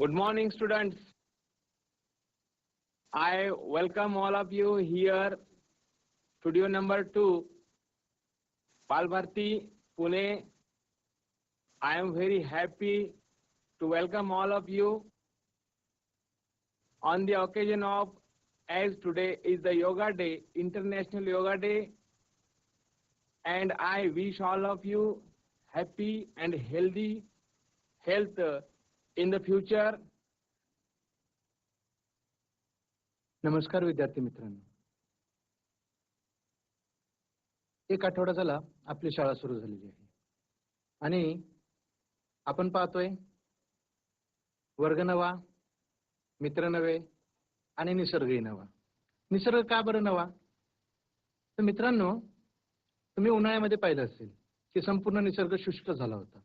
Good morning, students. I welcome all of you here, studio number two, Palbharti, Pune. I am very happy to welcome all of you on the occasion of as today is the Yoga Day, International Yoga Day, and I wish all of you happy and healthy health in the future. नमस्कार विद्यार्थी मित्रांनो. एक आठवडा झाला आपली शाळा सुरू झालेली आहे. आणि आपण पाहतोय वर्ग नवा मित्र नवे आणि निसर्गही नवा. निसर्ग का बरं नवा? तर मित्रांनो तुम्ही उन्हाळ्यामध्ये पाहिलं असेल की संपूर्ण निसर्ग शुष्क झाला होता.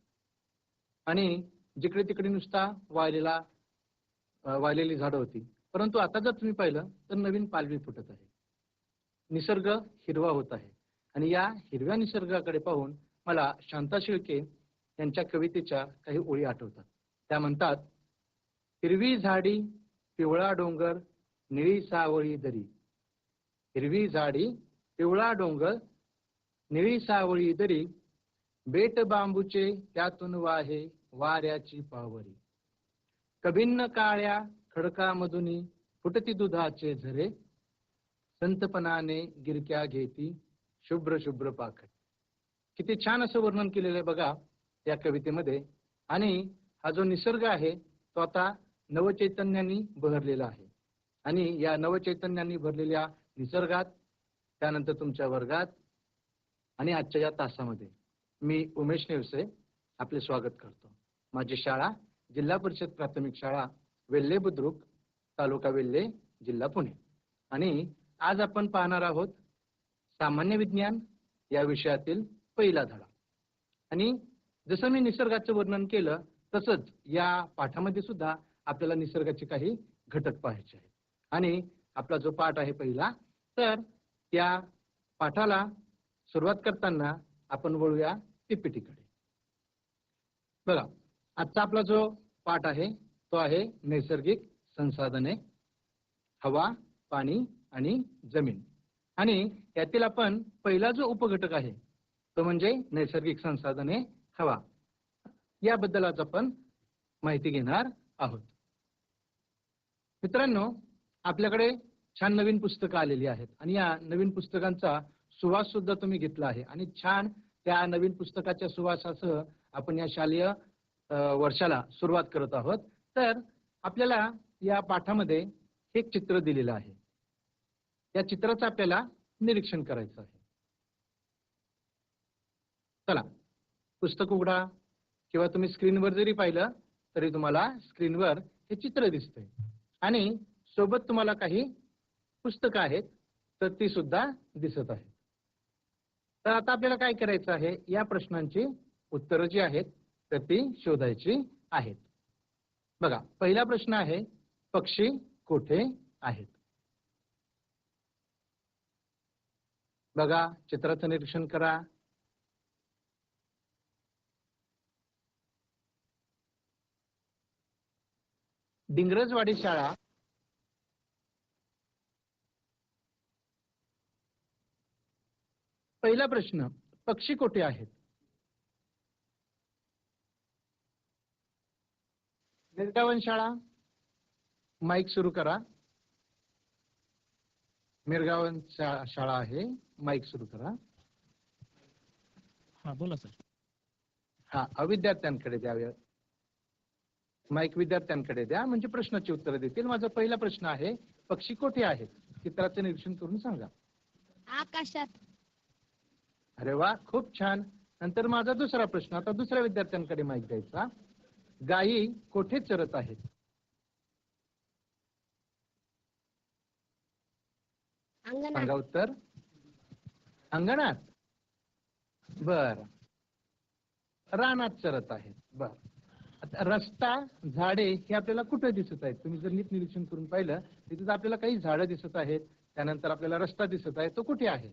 आणि जिकडे तिकडे नुसता वाळलेला वाळलेली झाडं होती. परंतु आता जर तुम्ही पाहिलं तर नवीन पालवी फुटत आहे. निसर्ग हिरवा होत आहे. आणि या हिरव्या निसर्गाकडे पाहून मला शांता शिळके यांच्या कवितेच्या काही ओळी आठवतात. त्या म्हणतात हिरवी झाडी पिवळा डोंगर निळी सावळी दरी. हिरवी झाडी पिवळा डोंगर निळी सावळी दरी बेट बांबूचे त्यातून वाहे वाऱ्याची पावरी. कभिन्न काळ्या खडकामधून फुटती दुधाचे झरे. संतपणाने गिरक्या घेती शुभ्र शुभ्र पाखड किती छान असं वर्णन केलेलं आहे बघा या कवितेमध्ये. आणि हा जो निसर्ग आहे तो आता नवचैतन्यानी बहरलेला आहे. आणि या नवचैतन्यानी भरलेल्या निसर्गात त्यानंतर तुमच्या वर्गात आणि आजच्या या तासामध्ये मी उमेश नेवसे आपले स्वागत करतो. माझी शाळा जिल्हा परिषद प्राथमिक शाळा वेल्हे बुद्रुक तालुका वेल्हे जिल्हा पुणे. आणि आज आपण पाहणार आहोत सामान्य विज्ञान या विषयातील पहिला धडा. आणि जसं मी निसर्गाचं वर्णन केलं तसंच या पाठामध्ये सुद्धा आपल्याला निसर्गाचे काही घटक पाहायचे आहेत. आणि आपला जो पाठ आहे पहिला तर त्या पाठाला सुरुवात करताना आपण वळूया पीपीटीकडे बघा आजचा आपला जो पाठ आहे तो आहे नैसर्गिक संसाधने हवा पाणी आणि जमीन. आणि यातील आपण पहिला जो उपघटक आहे तो म्हणजे नैसर्गिक संसाधने हवा. याबद्दल आज आपण माहिती घेणार आहोत. मित्रांनो आपल्याकडे छान नवीन पुस्तकं आलेली आहेत. आणि या नवीन पुस्तकांचा सुवास सुद्धा तुम्ही घेतला आहे. आणि छान त्या नवीन पुस्तकाच्या सुवासासह आपण या शालेय वर्षाला सुरुवात करत आहोत. तर आपल्याला या पाठामध्ये एक चित्र दिलेलं आहे. या चित्राचं आपल्याला निरीक्षण करायचं आहे. चला पुस्तक उघडा किंवा तुम्ही स्क्रीनवर जरी पाहिलं तरी तुम्हाला स्क्रीनवर हे चित्र दिसतंय. आणि सोबत तुम्हाला काही पुस्तकं आहेत तर ती सुद्धा दिसत आहेत. तर आता आपल्याला काय करायचं आहे? या प्रश्नांची उत्तरं जी आहेत तर ती शोधायची आहेत. बघा पहिला प्रश्न आहे पक्षी कुठे आहेत? बघा चित्राचं निरीक्षण करा. डिंगरजवाडी शाळा. पहिला प्रश्न पक्षी कोठे आहेत? मिरगावन शाळा माईक सुरू करा. मिरगावन शाळा आहे माईक सुरू करा. हा बोला सर. हा अविद्यार्थ्यांकडे द्यावे माईक विद्यार्थ्यांकडे द्या म्हणजे प्रश्नाची उत्तरं देतील. माझा पहिला प्रश्न आहे पक्षी कोठे आहेत? चित्राचं निरीक्षण करून सांगा. आकाशात. अरे वा खूप छान. नंतर माझा दुसरा प्रश्न आता दुसऱ्या विद्यार्थ्यांकडे माहीत द्यायचा. गायी कोठे चरत आहेत? सांगा उत्तर. अंगणात. बर. रानात चरत आहेत. बर. आता रस्ता झाडे हे आपल्याला कुठे दिसत आहेत? तुम्ही जर नीट निरीक्षण करून पाहिलं तिथे आपल्याला काही झाडं दिसत आहेत. त्यानंतर आपल्याला रस्ता दिसत आहे. तो कुठे आहे?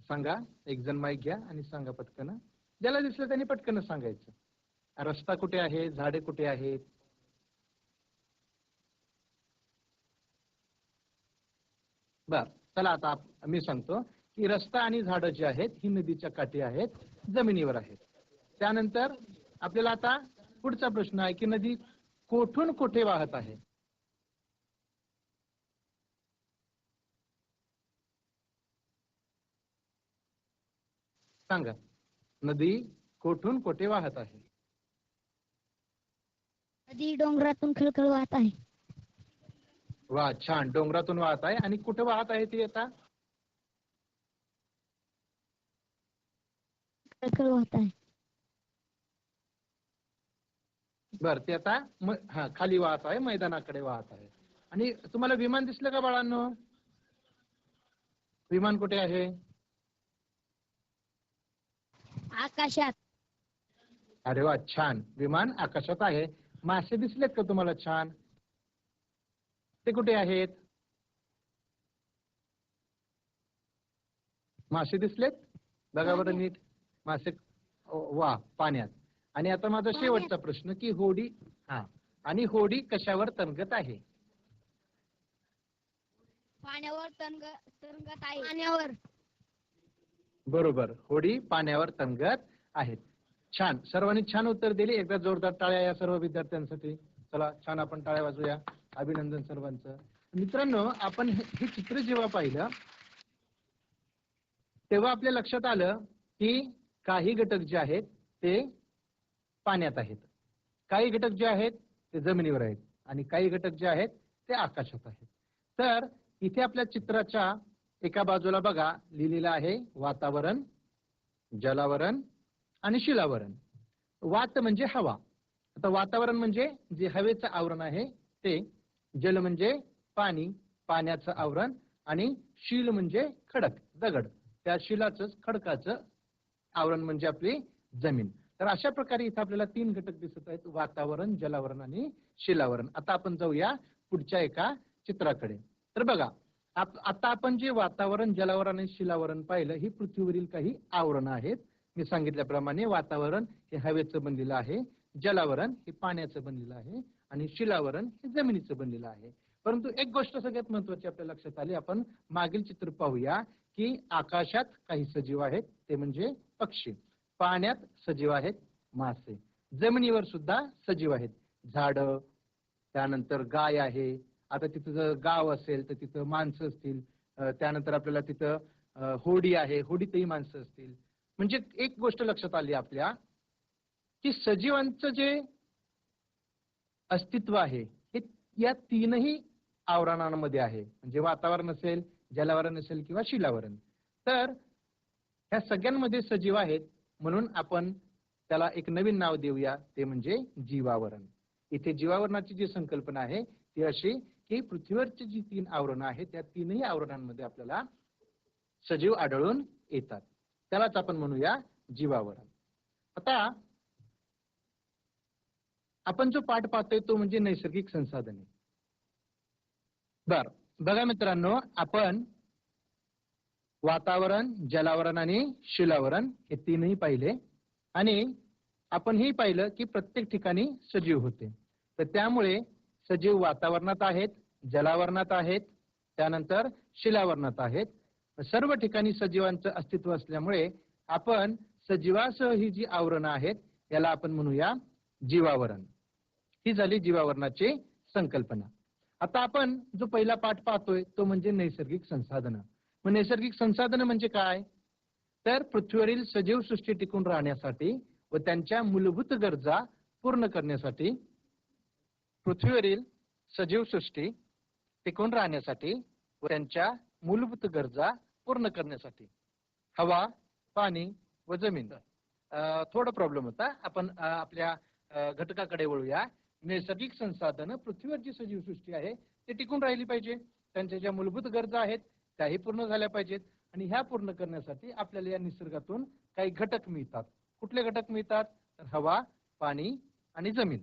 सांगा. एक जण माईक घ्या आणि सांगा पटकन. ज्याला दिसलं त्यांनी पटकन सांगायचं. रस्ता कुठे आहे? झाडे कुठे आहेत? बर चला आता मी सांगतो की रस्ता आणि झाडं जी आहेत ही नदीच्या काठी आहेत जमिनीवर आहेत. त्यानंतर आपल्याला आता पुढचा प्रश्न आहे की नदी कोठून कोठे वाहत आहे? सांगा. नदी कोठून कोठे वाहत आहे? नदी डोंगरातून खळखळ वाहत आहे? वा छान. डोंगरातून वाहत आहे. आणि कुठे वाहत आहे ती आता? खळखळ वाहत आहे. बर ते आता म- हा खाली वाहत आहे मैदानाकडे वाहत आहे. आणि तुम्हाला विमान दिसलं का बाळांनो? विमान कुठे आहे? आकाशात. अरे वा छान. विमान आकाशात आहे. मासे दिसलेत का तुम्हाला छान? ते कुठे आहेत? मासे दिसलेत? बघा बरं नीट. मासे वा पाण्यात. आणि आता माझा. शेवटचा प्रश्न की होडी हा. आणि होडी कशावर तणगत आहे? पाण्यावर तरंगत आहे. पाण्यावर. बरोबर. होडी पाण्यावर तणगत आहेत छान. सर्वांनी छान उत्तर दिली. एकदा जोरदार टाळ्या या सर्व विद्यार्थ्यांसाठी. चला छान आपण टाळ्या वाजूया अभिनंदन सर्वांचं. मित्रांनो आपण हे चित्र जेव्हा पाहिलं तेव्हा आपल्या लक्षात आलं की काही घटक जे आहेत ते पाण्यात आहेत. काही घटक जे आहेत ते जमिनीवर आहेत आणि काही घटक जे आहेत ते आकाशात आहेत. तर इथे आपल्या चित्राच्या एका बाजूला बघा लिहिलेलं आहे वातावरण जलावरण आणि शिलावरण. वात म्हणजे हवा. आता वातावरण म्हणजे जे हवेचं आवरण आहे ते जल म्हणजे पाणी पाण्याचं आवरण आणि शील म्हणजे खडक दगड. त्या शिलाचं खडकाचं आवरण म्हणजे आपली जमीन. तर अशा प्रकारे इथं आपल्याला तीन घटक दिसत आहेत वातावरण जलावरण आणि शिलावरण. आता आपण जाऊया पुढच्या एका चित्राकडे. तर बघा आता आपण जे वातावरण जलावरण आणि शिलावरण पाहिलं ही पृथ्वीवरील काही आवरण आहेत. मी सांगितल्याप्रमाणे वातावरण हे हवेचं बनलेलं आहे जलावरण हे पाण्याचं बनलेलं आहे आणि शिलावरण हे जमिनीचं बनलेलं आहे. परंतु एक गोष्ट सगळ्यात महत्वाची आपल्या लक्षात आली आपण मागील चित्र पाहूया की आकाशात काही सजीव आहेत ते म्हणजे पक्षी. पाण्यात सजीव आहेत मासे. जमिनीवर सुद्धा सजीव आहेत. झाडं त्यानंतर गाय आहे. आता तिथं जर गाव असेल तर तिथं माणसं असतील. त्यानंतर आपल्याला तिथं होडी आहे. होडीतही माणसं असतील. म्हणजे एक गोष्ट लक्षात आली आपल्या की सजीवांचं जे अस्तित्व आहे हे या तीनही आवरणांमध्ये आहे. म्हणजे वातावरण असेल जलावरण असेल किंवा शिलावरण. तर ह्या सगळ्यांमध्ये सजीव आहेत म्हणून आपण त्याला एक नवीन नाव देऊया ते म्हणजे जीवावरण. इथे जीवावरणाची जी संकल्पना आहे ती अशी की पृथ्वीवरची जी तीन आवरणं आहेत त्या तीनही आवरणांमध्ये आपल्याला सजीव आढळून येतात. त्यालाच आपण म्हणूया जीवावरण आता आपण जो पाठ पाहतोय तो म्हणजे नैसर्गिक संसाधने. बर बघा मित्रांनो आपण वातावरण जलावरण आणि शिलावरण हे तीनही पाहिले. आणि आपण हे पाहिलं की प्रत्येक ठिकाणी सजीव होते. तर त्यामुळे सजीव वातावरणात आहेत जलावरणात आहेत त्यानंतर शिलावरणात आहेत. सर्व ठिकाणी सजीवांचं अस्तित्व असल्यामुळे आपण सजीवासह ही जी आवरणं आहेत याला आपण म्हणूया जीवावरण. ही झाली जीवावरणाची संकल्पना. आता आपण जो पहिला पाठ पाहतोय तो म्हणजे नैसर्गिक संसाधनं. मग नैसर्गिक संसाधनं म्हणजे काय? तर पृथ्वीवरील सजीव सृष्टी टिकून राहण्यासाठी व त्यांच्या मूलभूत गरजा पूर्ण करण्यासाठी पृथ्वीवरील सजीव सृष्टी टिकून राहण्यासाठी व त्यांच्या मूलभूत गरजा पूर्ण करण्यासाठी. हवा पाणी व जमीन. थोडा प्रॉब्लेम होता. आपण आपल्या घटकाकडे वळूया. नैसर्गिक संसाधनं पृथ्वीवर जी सजीव सृष्टी आहे ते टिकून राहिली पाहिजे. त्यांच्या ज्या मूलभूत गरजा आहेत त्याही पूर्ण झाल्या पाहिजेत. आणि ह्या पूर्ण करण्यासाठी आपल्याला या निसर्गातून काही घटक मिळतात. कुठले घटक मिळतात? तर हवा पाणी आणि जमीन.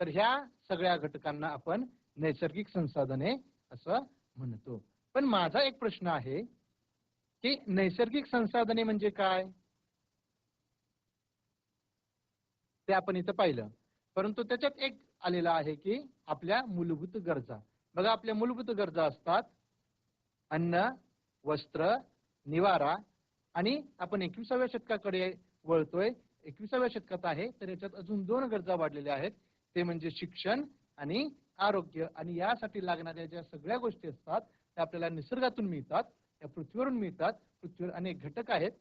तर ह्या सगळ्या घटकांना आपण नैसर्गिक संसाधने असं म्हणतो. पण माझा एक प्रश्न आहे की नैसर्गिक संसाधने म्हणजे काय? ते आपण इथं पाहिलं. परंतु त्याच्यात एक आलेला आहे की आपल्या मूलभूत गरजा. बघा आपल्या मूलभूत गरजा असतात अन्न वस्त्र निवारा आणि आपण एकविसाव्या शतकाकडे वळतोय. एकविसाव्या शतकात आहे तर याच्यात अजून दोन गरजा वाढलेल्या आहेत. ते म्हणजे शिक्षण आणि आरोग्य. आणि यासाठी लागणाऱ्या ज्या सगळ्या गोष्टी असतात त्या आपल्याला निसर्गातून मिळतात. त्या पृथ्वीवरून मिळतात. पृथ्वीवर अनेक घटक आहेत.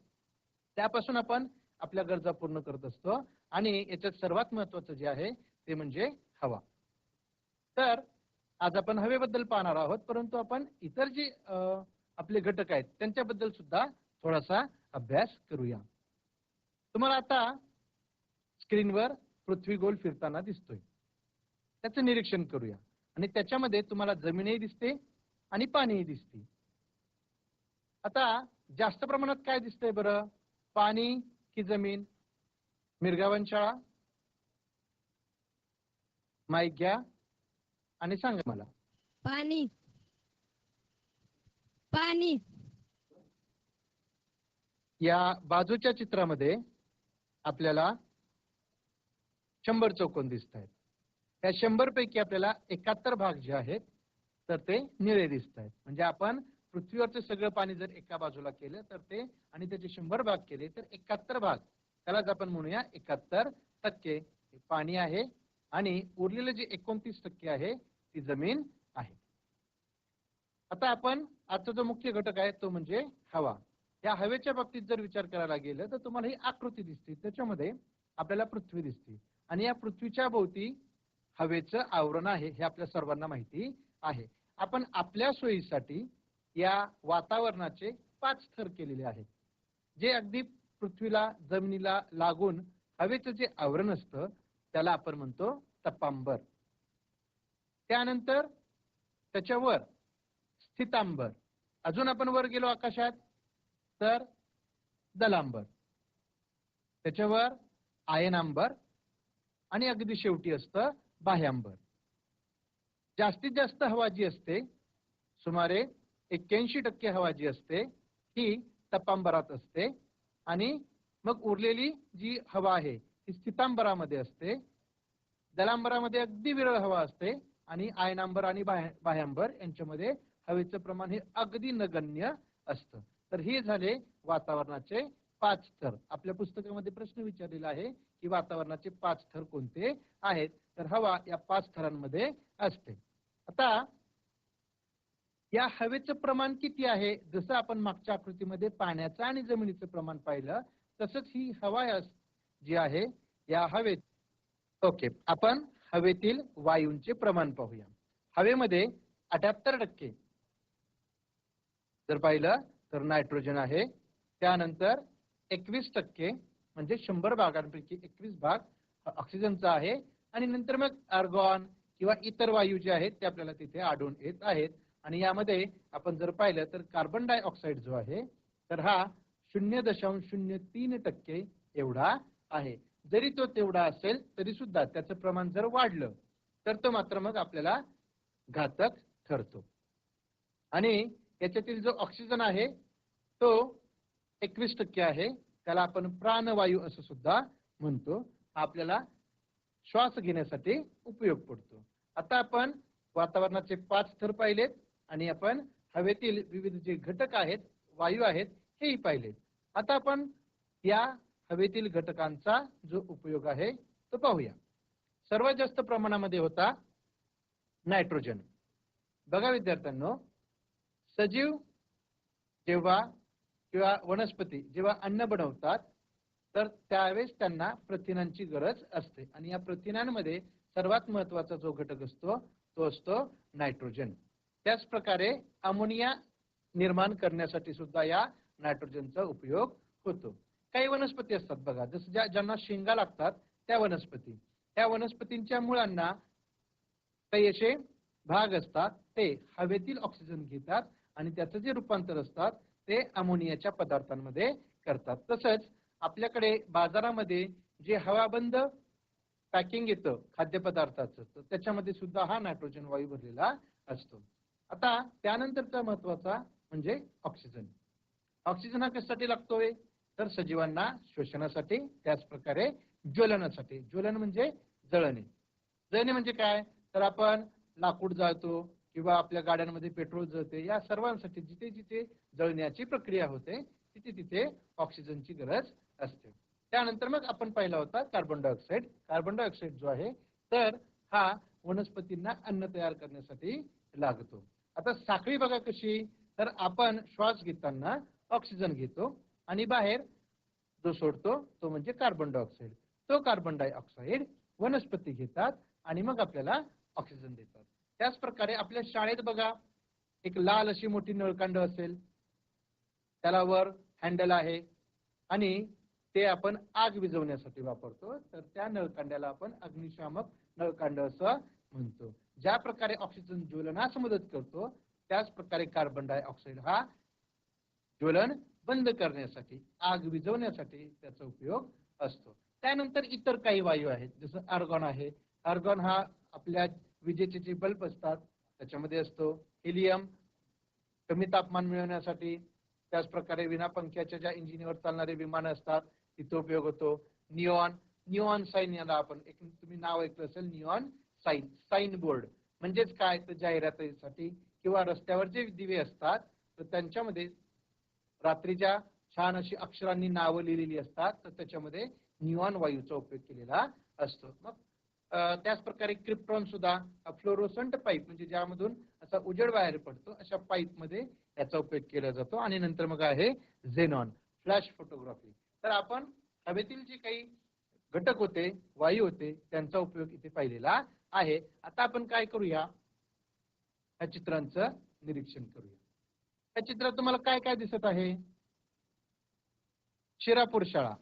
त्यापासून आपण आपल्या गरजा पूर्ण करत असतो. आणि याच्यात सर्वात महत्वाचं जे आहे ते म्हणजे हवा. तर आज आपण हवेबद्दल पाहणार आहोत. परंतु आपण इतर जे आपले घटक आहेत त्यांच्याबद्दल सुद्धा थोडासा अभ्यास करूया. तुम्हाला आता स्क्रीनवर पृथ्वी गोल फिरताना दिसतोय. त्याचं निरीक्षण करूया. आणि त्याच्यामध्ये तुम्हाला जमीनही दिसते आणि पाणीही दिसते. आता जास्त प्रमाणात काय दिसतंय बरं? पाणी की जमीन? मिरगावन शाळा? माईक घ्या आणि सांगा मला. पाणी. पाणी. या बाजूच्या चित्रामध्ये आपल्याला शंभर चौकोन दिसत आहेत त्या शंभर पैकी आपल्याला एकाहत्तर भाग जे आहेत तर ते निळे दिसत आहेत म्हणजे आपण पृथ्वीवरचं सगळं पाणी जर एका बाजूला केलं तर ते आणि त्याचे शंभर भाग केले तर एकाहत्तर भाग. त्यालाच आपण म्हणूया एकाहत्तर टक्के. पाणी आहे आणि उरलेले जे एकोणतीस टक्के आहे ती जमीन आहे. आता आपण आजचा जो मुख्य घटक आहे तो म्हणजे हवा. या हवेच्या बाबतीत जर विचार करायला गेलं तर तुम्हाला ही आकृती दिसते. त्याच्यामध्ये आपल्याला पृथ्वी दिसते. आणि या पृथ्वीच्या भोवती हवेचं आवरण आहे हे आपल्या सर्वांना माहिती आहे. आपण आपल्या सोयीसाठी या वातावरणाचे पाच थर केलेले आहेत. जे अगदी पृथ्वीला जमिनीला लागून हवेचं जे आवरण असतं त्याला आपण म्हणतो तपांबर. त्यानंतर त्याच्यावर स्थितांबर. अजून आपण वर गेलो आकाशात तर दलांबर. त्याच्यावर आयनांबर आणि अगदी शेवटी असतं बाह्यांबर. जास्तीत जास्त हवा जी असते सुमारे एक्क्याऐंशी टक्के हवा जी असते ही तपांबरात असते आणि मग उरलेली जी हवा आहे ती स्थितांबरामध्ये असते. दलांबरामध्ये अगदी विरळ हवा असते आणि आयनांबर आणि बाह्यांबर यांच्यामध्ये हवेचं प्रमाण हे अगदी नगण्य असतं. तर हे झाले वातावरणाचे पाच थर. आपल्या पुस्तकामध्ये प्रश्न विचारलेला आहे की वातावरणाचे पाच थर कोणते आहेत? तर हवा या पाच थरांमध्ये असते. आता या हवेचं प्रमाण किती आहे? जसं आपण मागच्या आकृतीमध्ये पाण्याचं आणि जमिनीचं प्रमाण पाहिलं तसंच ही हवा या- जी आहे या हवेत ओके आपण हवेतील वायूंचे प्रमाण पाहूया. हवेमध्ये अठ्याहत्तर टक्के. जर पाहिलं तर नायट्रोजन आहे. त्यानंतर एकवीस टक्के म्हणजे शंभर भागांपैकी एकवीस भाग ऑक्सिजनचा आहे. आणि नंतर मग आर्गॉन किंवा इतर वायू जे आहेत ते आपल्याला तिथे आढळून येत आहेत. आणि यामध्ये आपण जर पाहिलं तर कार्बन डायऑक्साईड जो आहे तर हा शून्य दशांश शून्य तीन टक्के एवढा आहे. जरी तो तेवढा असेल तरी सुद्धा त्याचं प्रमाण जर वाढलं तर तो मात्र मग आपल्याला घातक ठरतो. आणि याच्यातील जो ऑक्सिजन आहे तो एकवीस टक्के आहे. त्याला आपण प्राणवायू असं सुद्धा म्हणतो. आपल्याला श्वास घेण्यासाठी उपयोग पडतो. आता आपण वातावरणाचे पाच थर पाहिलेत. आणि आपण हवेतील विविध जे घटक आहेत वायू आहेत हेही पाहिलेत आता आपण या हवेतील घटकांचा जो उपयोग आहे तो पाहूया. सर्वात जास्त प्रमाणामध्ये होता नायट्रोजन. बघा विद्यार्थ्यांनो सजीव जेव्हा किंवा वनस्पती जेव्हा अन्न बनवतात तर त्यावेळेस त्यांना प्रथिनांची गरज असते. आणि या प्रथिनांमध्ये सर्वात महत्त्वाचा जो घटक असतो तो असतो नायट्रोजन. त्याच प्रकारे अमोनिया निर्माण करण्यासाठी सुद्धा या नायट्रोजनचा उपयोग होतो. काही वनस्पती असतात बघा जसं ज्या ज्यांना शेंगा लागतात त्या वनस्पती. त्या वनस्पतींच्या मुळांना काही असे भाग असतात ते हवेतील ऑक्सिजन घेतात आणि त्याचं जे रूपांतर असतात ते अमोनियाच्या पदार्थांमध्ये करतात. तसंच आपल्याकडे बाजारामध्ये जे हवाबंद पॅकिंग येतं खाद्यपदार्थाचं तर त्याच्यामध्ये सुद्धा हा नायट्रोजन वायू भरलेला असतो. आता त्यानंतरचा महत्त्वाचा म्हणजे ऑक्सिजन ऑक्सिजन हा कशासाठी लागतोय? तर सजीवांना श्वसनासाठी त्याच प्रकारे ज्वलनासाठी. ज्वलन म्हणजे जळणे. जळणे म्हणजे काय? तर आपण लाकूड जाळतो किंवा आपल्या गाड्यांमध्ये पेट्रोल जळते. या सर्वांसाठी जिथे जिथे जळण्याची प्रक्रिया होते तिथे तिथे ऑक्सिजनची गरज असते. त्यानंतर मग आपण पाहिला होता कार्बन डायऑक्साईड कार्बन डायऑक्साईड जो आहे तर हा वनस्पतींना अन्न तयार करण्यासाठी लागतो. आता साखळी बघा कशी. तर आपण श्वास घेताना ऑक्सिजन घेतो आणि बाहेर जो सोडतो तो म्हणजे कार्बन डायऑक्साईड तो कार्बन डायऑक्साईड वनस्पती घेतात आणि मग आपल्याला ऑक्सिजन देतात. त्याच प्रकारे आपल्या शाळेत बघा एक लाल अशी मोठी नळकांड असेल त्याला वर हँडल आहे आणि ते आपण आग विझवण्यासाठी वापरतो. तर त्या नळकांड्याला आपण अग्निशामक नळकांड असं म्हणतो. ज्या प्रकारे ऑक्सिजन ज्वलनास मदत करतो त्याच प्रकारे कार्बन डायऑक्साईड हा ज्वलन बंद करण्यासाठी आग विझवण्यासाठी त्याचा उपयोग असतो. त्यानंतर इतर काही वायू आहेत जसं आर्गॉन आहे. आर्गॉन हा आपल्या विजेचे जे बल्ब असतात त्याच्यामध्ये असतो हेलियम कमी तापमान मिळवण्यासाठी त्याच प्रकारे विना पंख्याच्या ज्या इंजिनवर चालणारे विमानं असतात तिथे उपयोग होतो निऑन निऑन साईन याला आपण एक तुम्ही नाव ऐकलं असेल निऑन साईन साईन बोर्ड म्हणजेच काय? तर जाहिरातीसाठी किंवा रस्त्यावर जे दिवे असतात तर त्यांच्यामध्ये रात्रीच्या छान अशी अक्षरांनी नावं लिहिलेली असतात तर त्याच्यामध्ये निऑन वायूचा उपयोग केलेला असतो. मग त्याच प्रकारे क्रिप्टॉन सुद्धा फ्लोरोसंट पाईप म्हणजे ज्यामधून असा उजेड बाहेर पडतो अशा पाईपमध्ये याचा उपयोग केला जातो. आणि नंतर मग आहे झेनॉन फ्लॅश फोटोग्राफी तर आपण हवेतील जे काही घटक होते वायू होते त्यांचा उपयोग इथे पाहिलेला आहे. आता आपण काय करूया? या चित्रांचं निरीक्षण करूया. या चित्रात तुम्हाला काय काय दिसत आहे? शिरापूर शाळा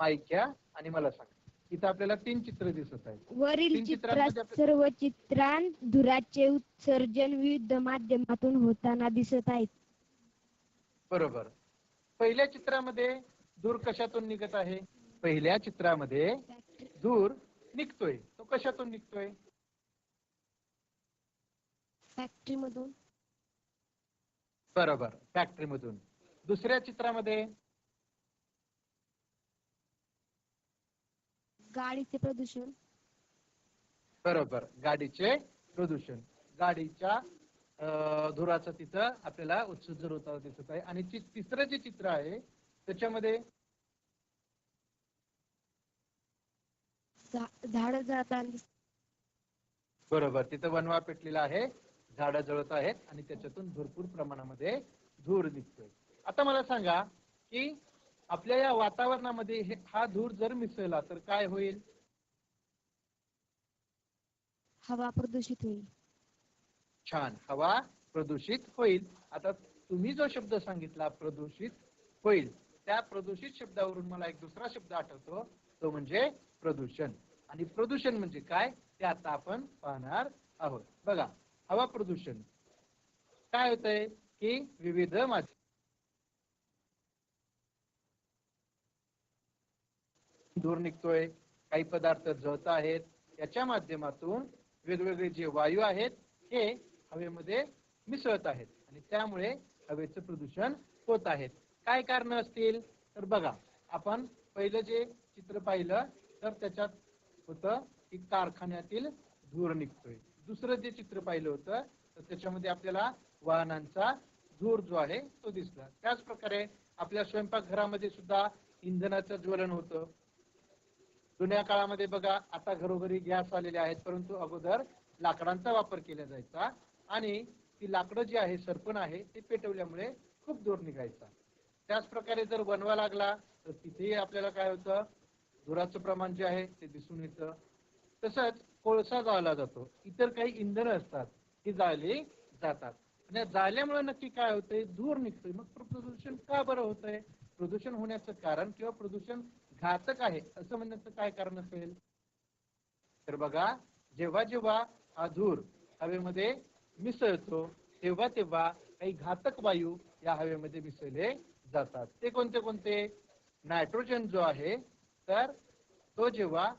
माईक्या आणि मला सांग. इथं आपल्याला तीन चित्र दिसत आहेत. वरील चित्रात सर्व चित्रांत धुराचे उत्सर्जन विविध माध्यमातून होताना दिसत आहेत. बरोबर. पहिल्या चित्रामध्ये धूर कशातून निघत आहे? पहिल्या चित्रामध्ये धूर निघतोय. कशातून निघतोय? फॅक्टरी मधून. बरोबर फॅक्टरी मधून. दुसऱ्या चित्रामध्ये? गाडीचे प्रदूषण. बरोबर गाडीचे प्रदूषण. गाडीच्या धुराचं तिथं आपल्याला उत्सर्जन होताना दिसत आहे. आणि तिसरं जे चित्र आहे त्याच्यामध्ये झाड जाताना दिस- बरोबर. तिथं वनवा पेटलेला आहे. झाडं जळत आहेत आणि त्याच्यातून भरपूर प्रमाणामध्ये धूर निघतोय. आता मला सांगा की आपल्या या वातावरणामध्ये हा धूर जर मिसळला तर काय होईल? हवा प्रदूषित होईल. छान. हवा प्रदूषित होईल. आता तुम्ही जो शब्द सांगितला प्रदूषित होईल. त्या प्रदूषित शब्दावरून मला एक दुसरा शब्द आठवतो. तो म्हणजे प्रदूषण. आणि प्रदूषण म्हणजे काय? ते आता आपण पाहणार आहोत. बघा हवा प्रदूषण. काय होतंय? की विविध माध्यम धूर निघतोय काही पदार्थ जळत आहेत. याच्या माध्यमातून वेगवेगळे जे वायू आहेत हे हवेमध्ये मिसळत आहेत. आणि त्यामुळे हवेचं प्रदूषण होत आहेत काय कारण असतील? तर बघा आपण पहिलं जे चित्र पाहिलं तर त्याच्यात होतं की कारखान्यातील धूर निघतोय. दुसरं जे चित्र पाहिलं होतं तर त्याच्यामध्ये आपल्याला वाहनांचा धूर जो आहे तो दिसला. त्याच प्रकारे आपल्या स्वयंपाकघरामध्ये सुद्धा इंधनाचं ज्वलन होतं. जुन्या काळामध्ये बघा आता घरोघरी गॅस आलेले आहेत परंतु अगोदर लाकडांचा वापर केला जायचा आणि ती लाकडं जी आहे सरपण आहे ते पेटवल्यामुळे खूप दूर निघायचा. त्याच प्रकारे जर बनवा लागला तर तिथेही आपल्याला काय होतं धुराचं प्रमाण जे आहे ते दिसून येतं. तसंच कोळसा जाळला जातो. इतर काही इंधनं असतात ती जाळली जातात. आणि जाळल्यामुळे नक्की काय होतंय? धूर निघतोय. मग प्रदूषण का बरं होतंय? प्रदूषण होण्याचं कारण किंवा प्रदूषण घातक आहे असं म्हणण्याचं काय कारण असेल? तर बघा जेव्हा जेव्हा हा धूर हवेमध्ये मिसळतो तेव्हा तेव्हा काही घातक वायू या हवेमध्ये मिसळले जातात. ते कोणते कोणते? नायट्रोजन जो आहे तर तो जेव्हा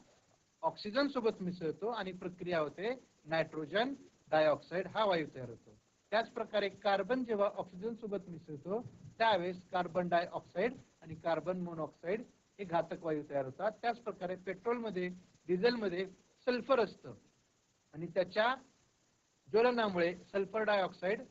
ऑक्सिजन सोबत मिसळतो आणि प्रक्रिया होते नायट्रोजन डायऑक्साईड हा वायू तयार होतो. त्याच प्रकारे कार्बन जेव्हा ऑक्सिजन सोबत मिसळतो त्यावेळेस कार्बन डायऑक्साईड आणि कार्बन मोनॉक्साईड हे घातक वायू तयार होतात. त्याच प्रकारे पेट्रोलमध्ये डिझेलमध्ये सल्फर असतं. आणि त्याच्या ज्वलनामुळे सल्फर डायऑक्साईड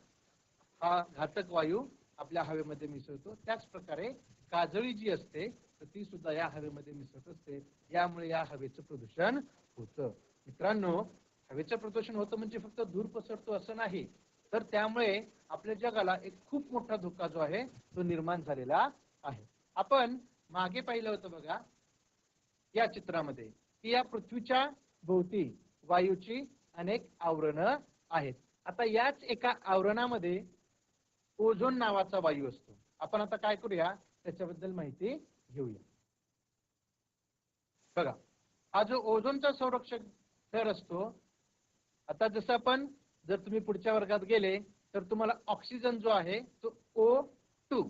हा घातक वायू आपल्या हवेमध्ये मिसळतो. त्याच प्रकारे काजळी जी असते तर ती सुद्धा या हवेमध्ये मिसळत असते. यामुळे या हवेचं प्रदूषण होतं. मित्रांनो हवेचं प्रदूषण होतं म्हणजे फक्त धूर पसरतो असं नाही. तर त्यामुळे आपल्या जगाला एक खूप मोठा धोका जो आहे तो निर्माण झालेला आहे. आपण मागे पाहिलं होतं बघा या चित्रामध्ये की या पृथ्वीच्या भोवती वायूची अनेक आवरणं आहेत. आता याच एका आवरणामध्ये ओझोन नावाचा वायू असतो. आपण आता काय करूया? त्याच्याबद्दल माहिती घेऊया. बघा हा जो ओझोनचा संरक्षक थर असतो आता जसं आपण जर तुम्ही पुढच्या वर्गात गेले तर तुम्हाला ऑक्सिजन जो आहे तो ओ टू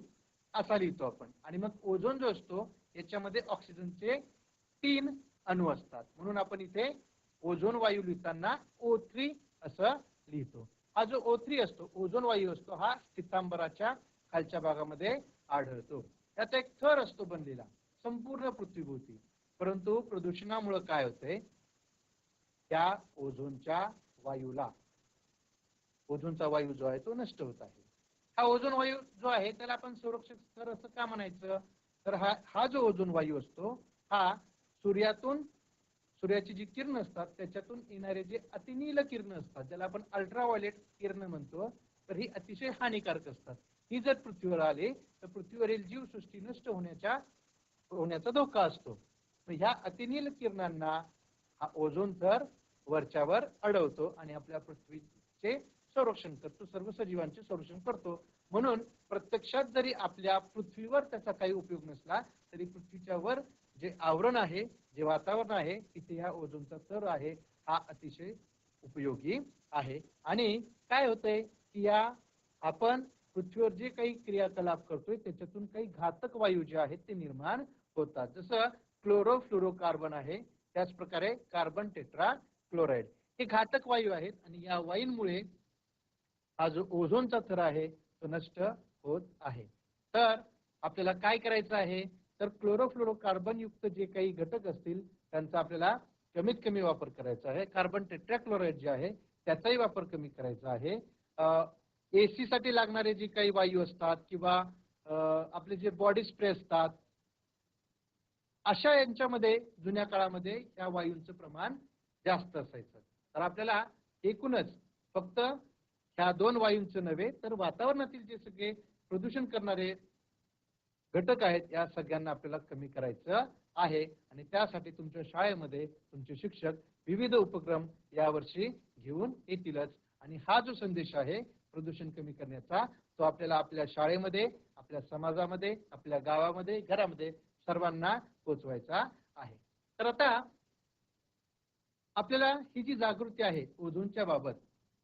असा लिहितो आपण. आणि मग ओझोन जो असतो याच्यामध्ये ऑक्सिजनचे तीन अणू असतात. म्हणून आपण इथे ओझोन वायू लिहिताना ओ थ्री असं लिहितो. हा जो ओ थ्री असतो ओझोन वायू असतो हा स्थितांबराच्या खालच्या भागामध्ये आढळतो. त्याचा एक थर असतो बनलेला संपूर्ण पृथ्वीभोवती. परंतु प्रदूषणामुळे काय होतंय? त्या ओझोनच्या वायूला ओझोनचा वायू जो आहे तो नष्ट होत आहे. हा ओझोन वायू जो आहे त्याला आपण संरक्षक स्तर असं का म्हणायचं? तर हा हा जो ओझोन वायू असतो हा सूर्यातून सूर्याची जी किरण असतात त्याच्यातून येणारे जे अतिनील किरण असतात ज्याला आपण अल्ट्राव्हायलेट किरण म्हणतो तर ही अतिशय हानिकारक असतात. ही जर पृथ्वीवर आली तर पृथ्वीवरील जीवसृष्टी नष्ट होण्याच्या होण्याचा धोका असतो. ह्या अतिनील किरणांना हा ओझोन थर वरच्यावर अडवतो आणि आपल्या पृथ्वीचे संरक्षण करतो सर्व सजीवांचे संरक्षण करतो. म्हणून प्रत्यक्षात जरी आपल्या पृथ्वीवर त्याचा काही उपयोग नसला तरी पृथ्वीच्या वर जे आवरण आहे जे वातावरण आहे तिथे ह्या ओझोनचा थर आहे हा अतिशय उपयोगी आहे. आणि काय होतंय की या आपण पृथ्वीवर जे काही क्रियाकलाप करतोय त्याच्यातून काही घातक वायू जे आहेत ते निर्माण होतात. जसं क्लोरोफ्लोरोकार्बन आहे त्याच प्रकारे कार्बन टेट्रा क्लोराईड हे घातक वायू आहेत आणि या वायूंमुळे हा जो ओझोनचा थर आहे तो नष्ट होत आहे. तर आपल्याला काय करायचं आहे? तर क्लोरोफ्लोरोकार्बन युक्त जे काही घटक असतील त्यांचा आपल्याला कमीत कमी वापर करायचा आहे. कार्बन टेट्राक्लोराईड जे आहे त्याचाही वापर कमी करायचा आहे. एसी साठी लागणारे जे काही वायू असतात किंवा आपले जे बॉडी स्प्रे असतात अशा यांच्यामध्ये जुन्या काळामध्ये या वायूंचं प्रमाण जास्त असायचं. तर आपल्याला एकूणच फक्त ह्या दोन वायूंचं नव्हे तर वातावरणातील जे सगळे प्रदूषण करणारे घटक आहेत या सगळ्यांना आपल्याला कमी करायचं आहे. आणि त्यासाठी तुमच्या शाळेमध्ये तुमचे शिक्षक विविध उपक्रम यावर्षी घेऊन येतीलच. आणि हा जो संदेश आहे प्रदूषण कमी करण्याचा तो आपल्याला आपल्या शाळेमध्ये आपल्या समाजामध्ये आपल्या गावामध्ये घरामध्ये सर्वांना पोचवायचा आहे. तर आता आपल्याला ही जी जागृती आहे ओझोनच्या बाबत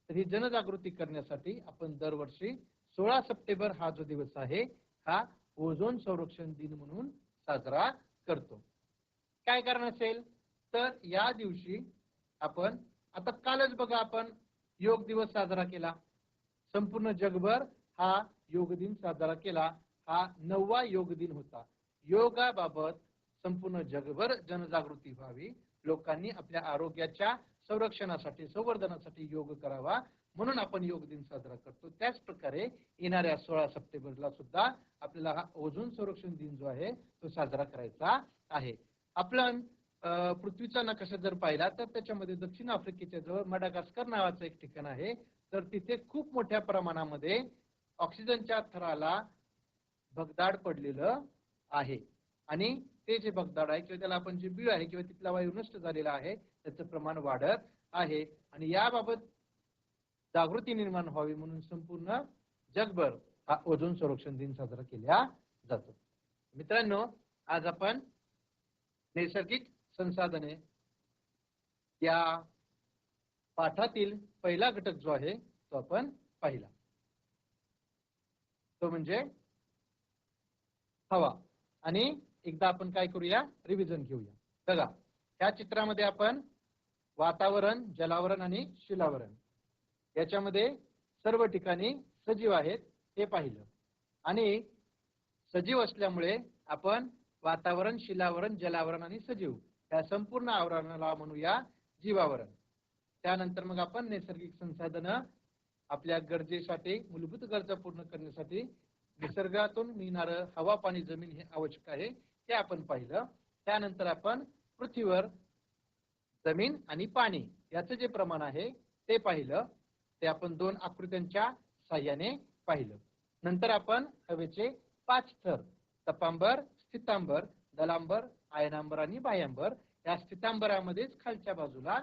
तर ही जनजागृती करण्यासाठी आपण दरवर्षी सोळा सप्टेंबर हा जो दिवस आहे हा ओझोन संरक्षण दिन म्हणून साजरा करतो. काय कारण असेल? तर या दिवशी आपण आता कालच बघा आपण योग दिवस साजरा केला. संपूर्ण जगभर हा योग दिन साजरा केला. हा नववा योग दिन होता. योगाबाबत संपूर्ण जगभर जनजागृती व्हावी. लोकांनी आपल्या आरोग्याच्या संरक्षणासाठी संवर्धनासाठी योग करावा म्हणून आपण योग दिन साजरा करतो. त्याच प्रकारे येणाऱ्या सोळा सप्टेंबरला सुद्धा आपल्याला हा ओझोन संरक्षण दिन जो आहे तो साजरा करायचा आहे. आपण पृथ्वीचा नकाशा जर पाहिला तर त्याच्यामध्ये दक्षिण आफ्रिकेच्या जवळ मडागास्कर नावाचं एक ठिकाण आहे. तर तिथे खूप मोठ्या प्रमाणामध्ये ऑक्सिजनच्या थराला भगदाड पडलेलं आहे. आणि ते जे भगदाड आहे किंवा त्याला आपण जे बीळ आहे किंवा तिथला वायू नष्ट झालेला आहे त्याचं प्रमाण वाढत आहे. आणि याबाबत जागृती निर्माण व्हावी म्हणून संपूर्ण जगभर हा ओझोन संरक्षण दिन साजरा केला जातो. मित्रांनो आज आपण नैसर्गिक संसाधने या पाठातील पहिला घटक जो आहे तो आपण पाहिला. तो म्हणजे हवा. आणि एकदा आपण काय करूया? रिव्हिजन घेऊया. बघा या चित्रामध्ये आपण वातावरण जलावरण आणि शिलावरण याच्यामध्ये सर्व ठिकाणी सजीव आहेत हे पाहिलं. आणि सजीव असल्यामुळे आपण वातावरण शिलावरण जलावरण आणि सजीव या संपूर्ण आवरणाला म्हणूया जीवावरण. त्यानंतर मग आपण नैसर्गिक संसाधनं आपल्या गरजेसाठी मूलभूत गरजा पूर्ण करण्यासाठी निसर्गातून मिळणारं हवा पाणी जमीन हे आवश्यक आहे ते आपण पाहिलं. त्यानंतर आपण पृथ्वीवर जमीन आणि पाणी याचं जे प्रमाण आहे ते पाहिलं. ते आपण दोन आकृत्यांच्या साह्याने पाहिलं. नंतर आपण हवेचे पाच थर तपांबर स्थितांबर दलांबर आयनांबर आणि बाह्यांबर या स्थितांबरामध्येच खालच्या बाजूला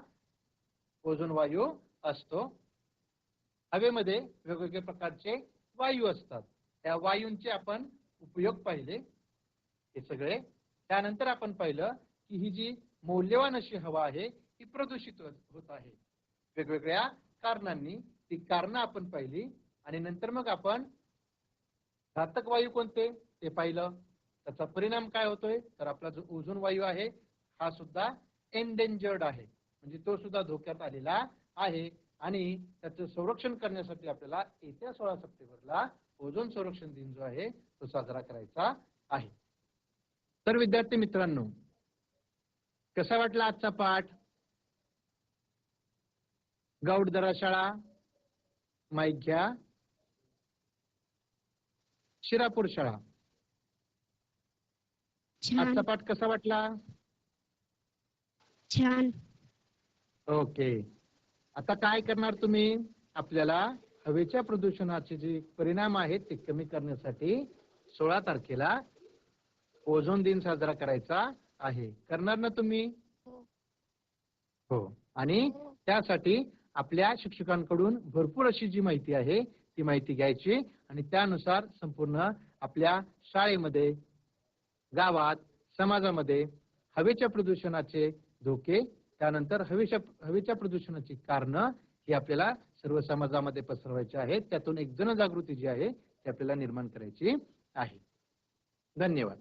ओझोन वायू असतो. हवेमध्ये वेगवेगळ्या प्रकारचे वायू असतात. त्या वायूंचे आपण उपयोग पाहिले. हे सगळे. त्यानंतर आपण पाहिलं की ही जी मौल्यवान अशी हवा आहे ती प्रदूषित होत होत आहे. वेगवेगळ्या कारणांनी ती कारणं आपण पाहिली. आणि नंतर मग आपण घातक वायू कोणते? ते पाहिलं. त्याचा परिणाम काय होतोय? तर आपला जो ओझोन वायू आहे हा सुद्धा एंडेंजर्ड आहे. म्हणजे तो सुद्धा धोक्यात आलेला आहे. आणि त्याचं संरक्षण करण्यासाठी आपल्याला येत्या सोळा सप्टेंबरला ओझोन संरक्षण दिन जो आहे तो साजरा करायचा आहे. तर विद्यार्थी मित्रांनो कसा वाटला आजचा पाठ? गौड दराशाळा माईक घ्या. शिरापूर शाळा. आजचा पाठ कसा वाटला? छान. ओके. आता काय करणार तुम्ही? आपल्याला हवेच्या प्रदूषणाचे जे परिणाम आहेत ते कमी करण्यासाठी सोळा तारखेला ओझोन दिन साजरा करायचा आहे. करणार ना तुम्ही? हो. हो. आणि त्यासाठी आपल्या शिक्षकांकडून भरपूर अशी जी माहिती आहे ती माहिती घ्यायची आणि त्यानुसार संपूर्ण आपल्या शाळेमध्ये गावात समाजामध्ये हवेच्या प्रदूषणाचे धोके त्यानंतर हवेच्या हवेच्या प्रदूषणाची कारणं ही आपल्याला सर्व समाजामध्ये पसरवायची आहेत. त्यातून एक जनजागृती जी आहे ती आपल्याला निर्माण करायची आहे. धन्यवाद.